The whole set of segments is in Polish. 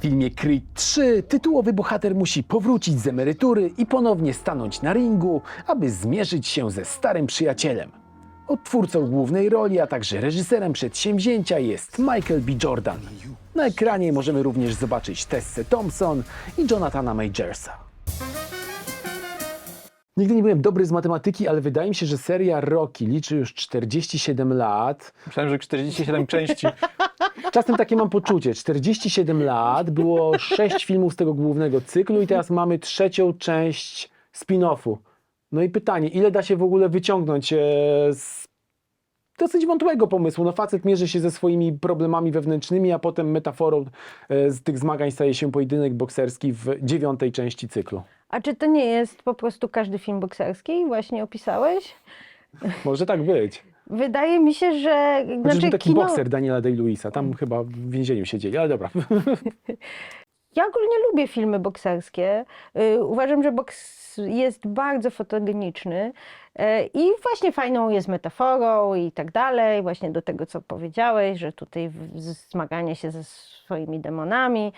W filmie Creed 3 tytułowy bohater musi powrócić z emerytury i ponownie stanąć na ringu, aby zmierzyć się ze starym przyjacielem. Odtwórcą głównej roli, a także reżyserem przedsięwzięcia jest Michael B. Jordan. Na ekranie możemy również zobaczyć Tessę Thompson i Jonathana Majorsa. Nigdy nie byłem dobry z matematyki, ale wydaje mi się, że seria Rocky liczy już 47 lat. Myślałem, że 47 części. Czasem takie mam poczucie. 47 lat, było 6 filmów z tego głównego cyklu i teraz mamy trzecią część spin-offu. No i pytanie, ile da się w ogóle wyciągnąć e, z dosyć wątłego pomysłu. No facet mierzy się ze swoimi problemami wewnętrznymi, a potem metaforą e, z tych zmagań staje się pojedynek bokserski w dziewiątej części cyklu. A czy to nie jest po prostu każdy film bokserski? Właśnie opisałeś? Może tak być. Wydaje mi się, że... Znaczy, taki kino... bokser Daniela Day-Lewisa, tam chyba w więzieniu siedzieli, ale dobra. Ja ogólnie lubię filmy bokserskie. Y, Uważam, że boks jest bardzo fotogeniczny y, i właśnie fajną jest metaforą i tak dalej, właśnie do tego, co powiedziałeś, że tutaj zmaganie się ze swoimi demonami.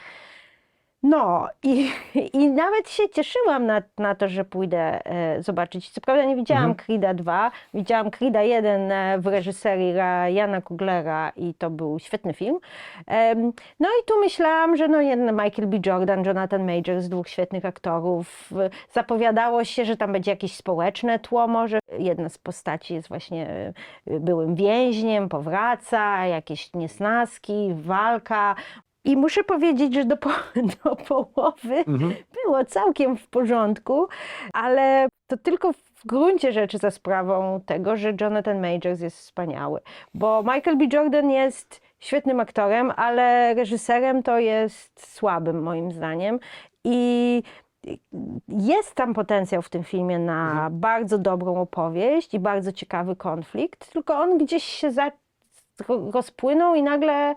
No i, i nawet się cieszyłam na, na to, że pójdę e, zobaczyć. Co prawda nie widziałam Mhm. Creed'a 2, widziałam Creed'a 1 e, w reżyserii Jana Kuglera i to był świetny film. Em, no i tu myślałam, że no jeden Michael B. Jordan, Jonathan Majors, dwóch świetnych aktorów. Zapowiadało się, że tam będzie jakieś społeczne tło może. Jedna z postaci jest właśnie e, byłym więźniem, powraca, jakieś niesnaski, walka. I muszę powiedzieć, że do, po, do połowy Mhm. było całkiem w porządku, ale to tylko w gruncie rzeczy za sprawą tego, że Jonathan Majors jest wspaniały. Bo Michael B. Jordan jest świetnym aktorem, ale reżyserem to jest słabym moim zdaniem. I jest tam potencjał w tym filmie na bardzo dobrą opowieść i bardzo ciekawy konflikt, tylko on gdzieś się za, ro- rozpłynął i nagle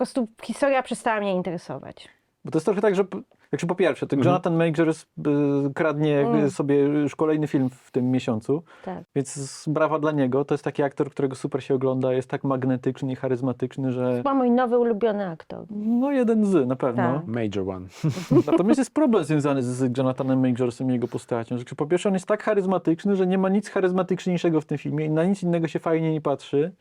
prostu historia przestała mnie interesować. Bo to jest trochę tak, że jak się po pierwsze, ten Mhm. Jonathan Majors y, kradnie Mm. sobie już kolejny film w tym miesiącu, Tak. więc brawa dla niego. To jest taki aktor, którego super się ogląda, jest tak magnetyczny i charyzmatyczny, że Chyba mój nowy ulubiony aktor. no jeden z na pewno. Tak. Major one. Natomiast jest problem związany z, z Jonathanem Majorsem i jego postacią. Że po pierwsze on jest tak charyzmatyczny, że nie ma nic charyzmatyczniejszego w tym filmie i na nic innego się fajnie nie patrzy.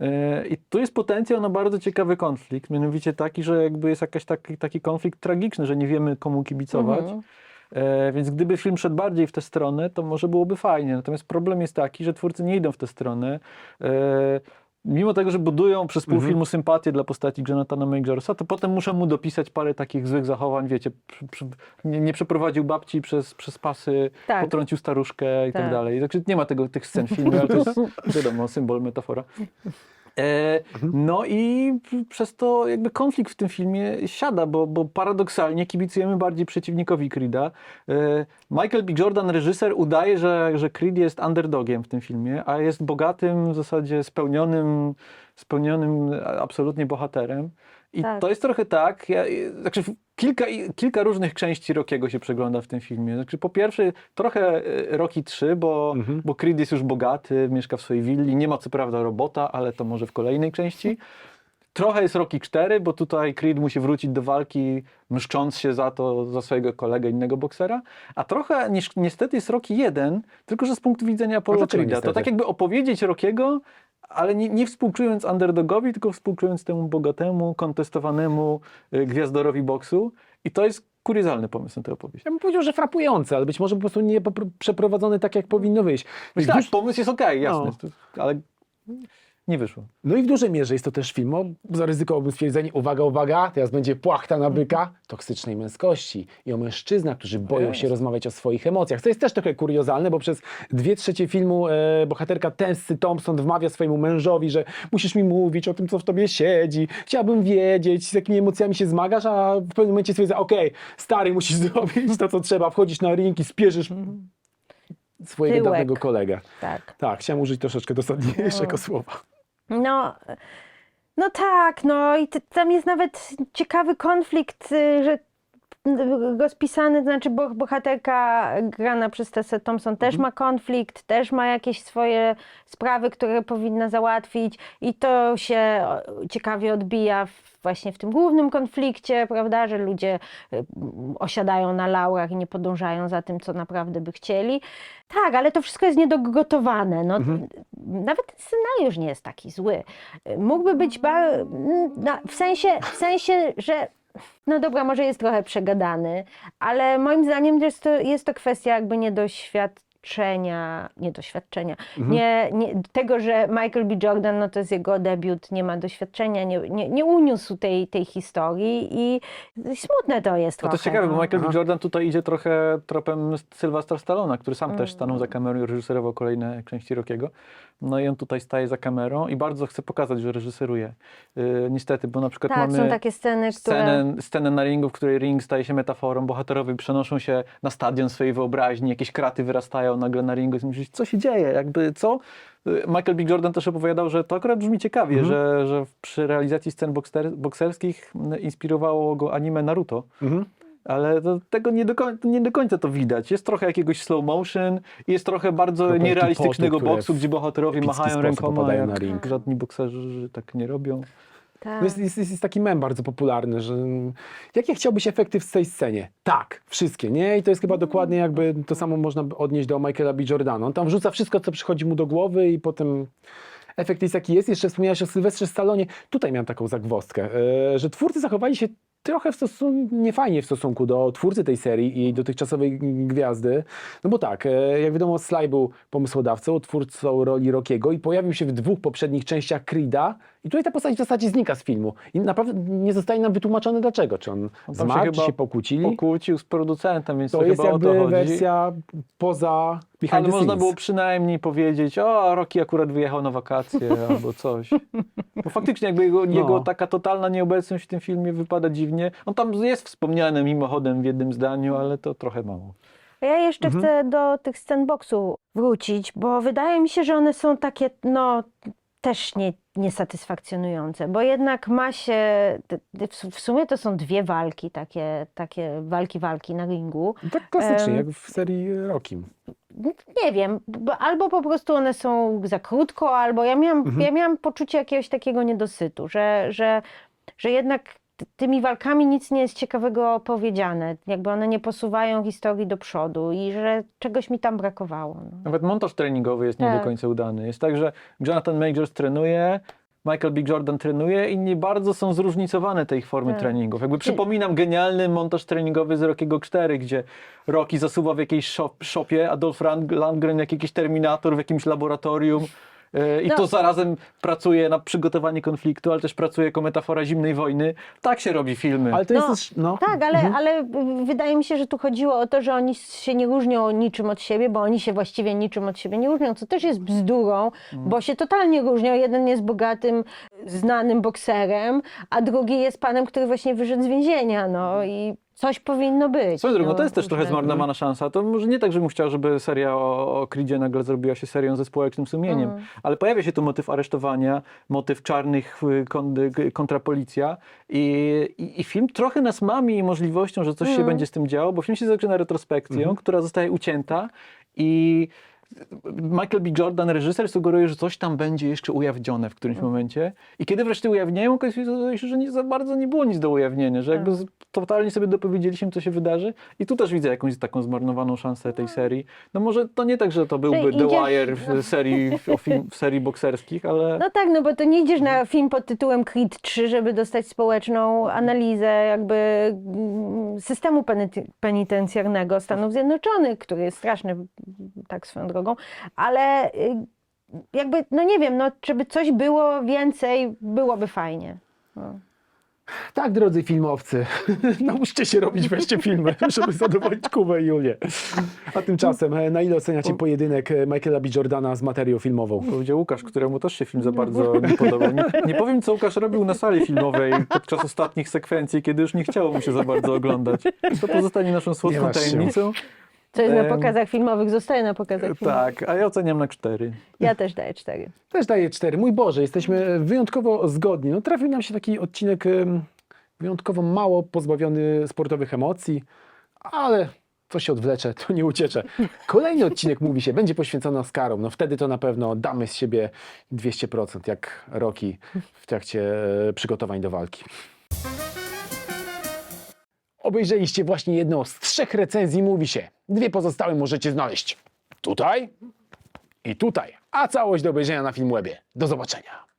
E, I tu jest potencjał na bardzo ciekawy konflikt, mianowicie taki, że jakby jest jakiś taki, taki konflikt tragiczny, że nie wiemy komu kibicować. Mhm. E, więc gdyby film szedł bardziej w tę stronę, to może byłoby fajnie. Natomiast problem jest taki, że twórcy nie idą w tę stronę. E, mimo tego, że budują przez pół Mhm. filmu sympatię dla postaci Jonathana Majorsa, to potem muszę mu dopisać parę takich złych zachowań, wiecie, przy, przy, nie, nie przeprowadził babci przez, przez pasy, Tak. potrącił staruszkę i tak, Tak. dalej. Także nie ma tego, tych scen w filmie, ale to jest wiadomo, symbol, metafora. E, no i przez to jakby konflikt w tym filmie siada, bo, bo paradoksalnie kibicujemy bardziej przeciwnikowi Creed'a. E, Michael B. Jordan, reżyser, udaje, że, że Creed jest underdogiem w tym filmie, a jest bogatym, w zasadzie spełnionym, spełnionym absolutnie bohaterem. I Tak. to jest trochę tak, ja, znaczy kilka, kilka różnych części Rockiego się przegląda w tym filmie. Znaczy po pierwsze trochę e, Rocky 3, bo, Mhm. bo Creed jest już bogaty, mieszka w swojej willi, nie ma co prawda robota, ale to może w kolejnej części. Trochę jest Rocky 4, bo tutaj Creed musi wrócić do walki, mszcząc się za to, za swojego kolegę, innego boksera. A trochę niestety jest Rocky 1, tylko że z punktu widzenia dlaczego Creed'a. To tak jakby opowiedzieć Rockiego, ale nie, nie współczując underdogowi, tylko współczując temu bogatemu, kontestowanemu y, gwiazdorowi boksu. I to jest kuriozalny pomysł na tę opowieść. Ja bym powiedział, że frapujące, ale być może po prostu nie przeprowadzone tak, jak powinno wyjść. Tak. pomysł jest okej, jasne, No. to- ale nie wyszło. No i w dużej mierze jest to też film, o, zaryzykowałbym stwierdzenie, uwaga, uwaga, teraz będzie płachta na byka toksycznej męskości i o mężczyznach, którzy boją się rozmawiać o swoich emocjach. To jest też trochę kuriozalne, bo przez dwie trzecie filmu e, bohaterka Tensy Thompson wmawia swojemu mężowi, że musisz mi mówić o tym, co w tobie siedzi, chciałabym wiedzieć, z jakimi emocjami się zmagasz, a w pewnym momencie stwierdza, okej, stary, musisz zrobić to, co trzeba, wchodzić na ring i spierzysz swojego Tyłek. dawnego kolegę. Tak. Tak, chciałem użyć troszeczkę dosadniejszego słowa. No, no tak, no i t- tam jest nawet ciekawy konflikt, y, że rozpisany, znaczy bo, bohaterka grana przez Tessa Thompson też Mhm. ma konflikt, też ma jakieś swoje sprawy, które powinna załatwić i to się o, ciekawie odbija właśnie w tym głównym konflikcie, prawda, że ludzie m, osiadają na laurach i nie podążają za tym, co naprawdę by chcieli. Tak, ale to wszystko jest niedogotowane. No, Mhm. Nawet ten scenariusz nie jest taki zły. Mógłby być ba- na, w, sensie, w sensie, że no dobra, może jest trochę przegadany, ale moim zdaniem jest to, jest to kwestia jakby niedoświadczenia, niedoświadczenia, nie, nie, tego, że Michael B. Jordan, no to jest jego debiut, nie ma doświadczenia, nie, nie, nie uniósł tej, tej historii i smutne to jest No trochę. to jest ciekawe, bo no. Michael B. Jordan tutaj idzie trochę tropem Sylwestra Stallona, który sam Mm. też stanął za kamerą i reżyserował kolejne części Rockiego. No i on tutaj staje za kamerą i bardzo chce pokazać, że reżyseruje. Yy, niestety, bo na przykład Tak, mamy są takie sceny, które... scenę, scenę na ringu, w której ring staje się metaforą, bohaterowie przenoszą się na stadion swojej wyobraźni, jakieś kraty wyrastają nagle na ringu i myślisz, co się dzieje, jakby co? Michael B. Jordan też opowiadał, że to akurat brzmi ciekawie, Mhm. że, że przy realizacji scen bokser, bokserskich inspirowało go anime Naruto. Mhm. Ale to, tego nie do, końca, nie do końca to widać. Jest trochę jakiegoś slow motion, jest trochę bardzo Kropelki nierealistycznego boksu, gdzie bohaterowie machają rękoma, jak żadni bokserzy tak nie robią. Tak. Jest, jest, jest, taki mem bardzo popularny, że mm, jakie chciałbyś efekty w tej scenie? Tak, wszystkie, nie? I to jest chyba dokładnie jakby to samo można odnieść do Michaela B. Jordana. On tam wrzuca wszystko, co przychodzi mu do głowy i potem efekt jest jaki jest. Jeszcze wspomniałeś o Sylwestrze Stallonie. Tutaj miałem taką zagwozdkę, e, że twórcy zachowali się trochę w stosunku, niefajnie w stosunku do twórcy tej serii i dotychczasowej gwiazdy. No bo tak, e, jak wiadomo, Sly był pomysłodawcą, twórcą roli Rockiego i pojawił się w dwóch poprzednich częściach Creed'a i tutaj ta postać w zasadzie znika z filmu. I naprawdę nie zostaje nam wytłumaczone dlaczego. Czy on się zmarł, czy chyba się pokłócili. Pokłócił z producentem, więc to, to jest chyba jakby wersja poza behind Ale the można scenes. było przynajmniej powiedzieć, o, Rocky akurat wyjechał na wakacje albo coś. Bo faktycznie jakby jego, No. jego taka totalna nieobecność w tym filmie wypada dziwnie. On tam jest wspomniany mimochodem w jednym zdaniu, ale to trochę mało. A Ja jeszcze Mhm. chcę do tych scen boksu wrócić, bo wydaje mi się, że one są takie, no, też nie, niesatysfakcjonujące, bo jednak ma się, w su- w sumie to są dwie walki, takie, takie walki, walki na ringu. Tak klasycznie, jak w serii Rockim. Nie wiem, bo albo po prostu one są za krótko, albo ja miałam, Mhm. ja miałam poczucie jakiegoś takiego niedosytu, że, że, że jednak tymi walkami nic nie jest ciekawego powiedziane, jakby one nie posuwają historii do przodu i że czegoś mi tam brakowało. No. Nawet montaż treningowy jest nie Tak. do końca udany. Jest tak, że Jonathan Majors trenuje, Michael B. Jordan trenuje i nie bardzo są zróżnicowane te ich formy Tak. treningów. Jakby przypominam genialny montaż treningowy z Rockiego 4, gdzie Rocky zasuwa w jakiejś shop, shopie, a Dolph Lund- Lundgren jak jakiś terminator w jakimś laboratorium. I No. to zarazem pracuje na przygotowanie konfliktu, ale też pracuje jako metafora zimnej wojny. Tak się robi filmy. Ale to jest No, też, no. Tak, ale, ale y, wydaje mi się, że tu chodziło o to, że oni się nie różnią niczym od siebie, bo oni się właściwie niczym od siebie nie różnią, co też jest bzdurą, bo się totalnie różnią. Jeden jest bogatym, znanym bokserem, a drugi jest panem, który właśnie wyszedł z więzienia, no i coś powinno być. Swoją drogą, no, to jest też trochę zmarnowana szansa. To może nie tak, żebym chciał, żeby seria o, o Creedzie nagle zrobiła się serią ze społecznym sumieniem, Mm. ale pojawia się tu motyw aresztowania, motyw czarnych y, kon, y, kontra policja i, i, i film trochę nas mami możliwością, że coś się Mm. będzie z tym działo, bo film się zaczyna retrospekcją, Mhm. która zostaje ucięta i Michael B. Jordan, reżyser, sugeruje, że coś tam będzie jeszcze ujawnione w którymś momencie. I kiedy wreszcie ujawniają, okazuje się, że nie za bardzo nie było nic do ujawnienia, że jakby z- totalnie sobie dopowiedzieliśmy, co się wydarzy. I tu też widzę jakąś taką zmarnowaną szansę tej serii. No może to nie tak, że to byłby The idziesz- Wire w serii, w, film, w serii bokserskich, ale... No tak, no bo to nie idziesz na film pod tytułem Creed 3, żeby dostać społeczną analizę jakby mm, systemu penitencjarnego Stanów Zjednoczonych, który jest straszny, tak swoją drogą, ale y, jakby, no nie wiem, no żeby coś było więcej, byłoby fajnie. No. Tak, drodzy filmowcy, nauczcie się robić wreszcie filmy, żeby zadowolić Kubę i Julię. A tymczasem, e, na ile oceniacie pojedynek e, Michaela B. Jordana z materią filmową? Powiedział Łukasz, któremu też się film za bardzo nie podobał. Nie, nie powiem, co Łukasz robił na sali filmowej podczas ostatnich sekwencji, kiedy już nie chciało mu się za bardzo oglądać. To pozostanie naszą słodką tajemnicą. Co jest na pokazach filmowych, zostaje na pokazach filmowych. Tak, a ja oceniam na cztery. Ja też daję cztery. Też daję cztery. Mój Boże, jesteśmy wyjątkowo zgodni. No, trafił nam się taki odcinek em, wyjątkowo mało pozbawiony sportowych emocji, ale co się odwlecze, to nie uciecze. Kolejny odcinek, mówi się, będzie poświęcony Oscarom. No wtedy to na pewno damy z siebie 200%, jak Rocky w trakcie e, przygotowań do walki. Obejrzeliście właśnie jedną z trzech recenzji, mówi się. Dwie pozostałe możecie znaleźć tutaj i tutaj, a całość do obejrzenia na Filmwebie. Do zobaczenia.